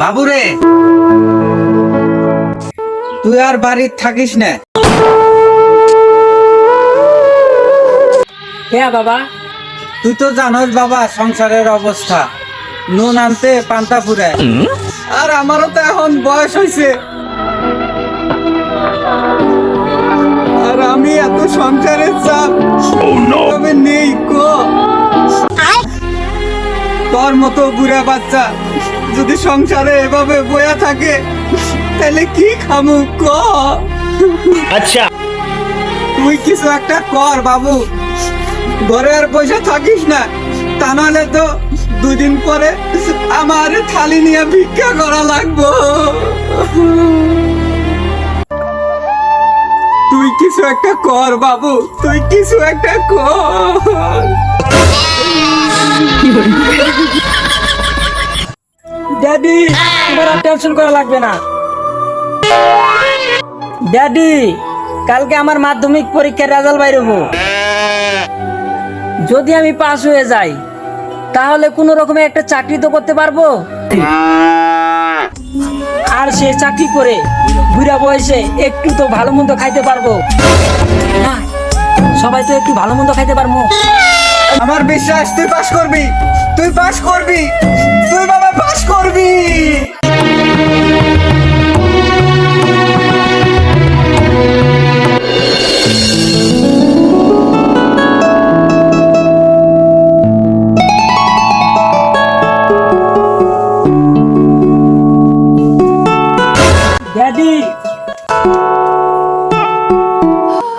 বাবুরে। তুই আর বাড়ির থাকিস না। হ্যাঁ বাবা। তুই তো জানোস বাবা সংসারের অবস্থা। নুন আনতে পান্তা ফুরায় আর আমারও তো এখন বয়স হয়েছে আর আমি এত সংসারের চাপ। তবে নেই কো। তোর মতো বুড়া বাচ্চা। যদি সংসারে এভাবে বয়া থাকে তাহলে কি খামু? ক। আচ্ছা। তুই কিছু একটা কর বাবু। ঘরে আর পয়সা থাকিস না। তা নাহলে তো দুদিন পরে আমার থালি নিয়ে ভিক্ষা করা লাগবো। তুই কিছু একটা কর বাবু। তুই কিছু একটা কর। ড্যাডি তোমার আর টেনশন করা লাগবে না। ড্যাডি কালকে আমার মাধ্যমিক পরীক্ষার রেজাল্ট বাইর হব। যদি আমি পাস হয়ে যাই তাহলে কোনো রকমে একটা চাকরি তো করতে পারব? আর সে চাকরি করে বুড়া বয়সে একটু তো ভালো মন্দ খাইতে পারব। না, সবাই তো একটু ভালো মন্দ খাইতে পারব। আমার বিশ্বাস তুই পাস করবি। তুই পাস করবি। তুই বাবা পাস করবি। ড্যাডি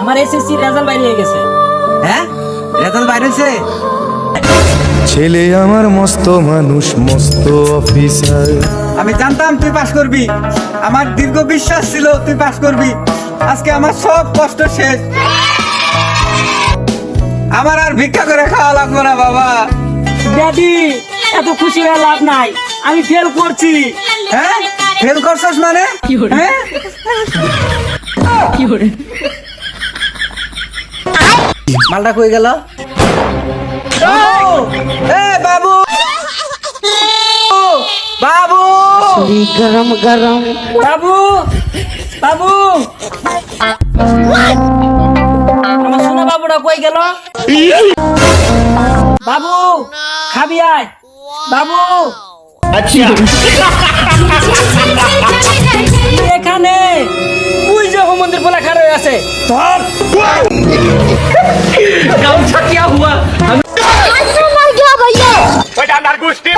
আমার এসএসসি রেজাল্ট বাইরে হয়ে গেছে। হ্যাঁ? রেজাল্ট বাইরেছে ছেলে আমার মস্ত মানুষ মস্ত অফিসার। আমি জানতাম তুই পাস করবি। আমার দীর্ঘ বিশ্বাস ছিল তুই পাস করবি। আজকে আমার সব কষ্ট শেষ। আমার আর ভিক্ষা করে খাওয়া লাগবে না বাবা। ড্যাডি এত খুশি হয়ে লাভ নাই। আমি ফেল করছি। হ্যাঁ? ফেল করছস মানে? কি হ্যাঁ? মালটা কই গেল? এ বাবু। বাবু। গরম গরম বাবু বাবু। আমার সোনা বাবুরা কই গেল? বাবু খাবি আয়। বাবু। আচ্ছা। এখানে। তুই যে হোমন্দির খারাপ আছে। ধর। গামছা কিয়া হুয়া हम- ভাইয়া ভাইয়া ওই ডান্ডার গুষ্টি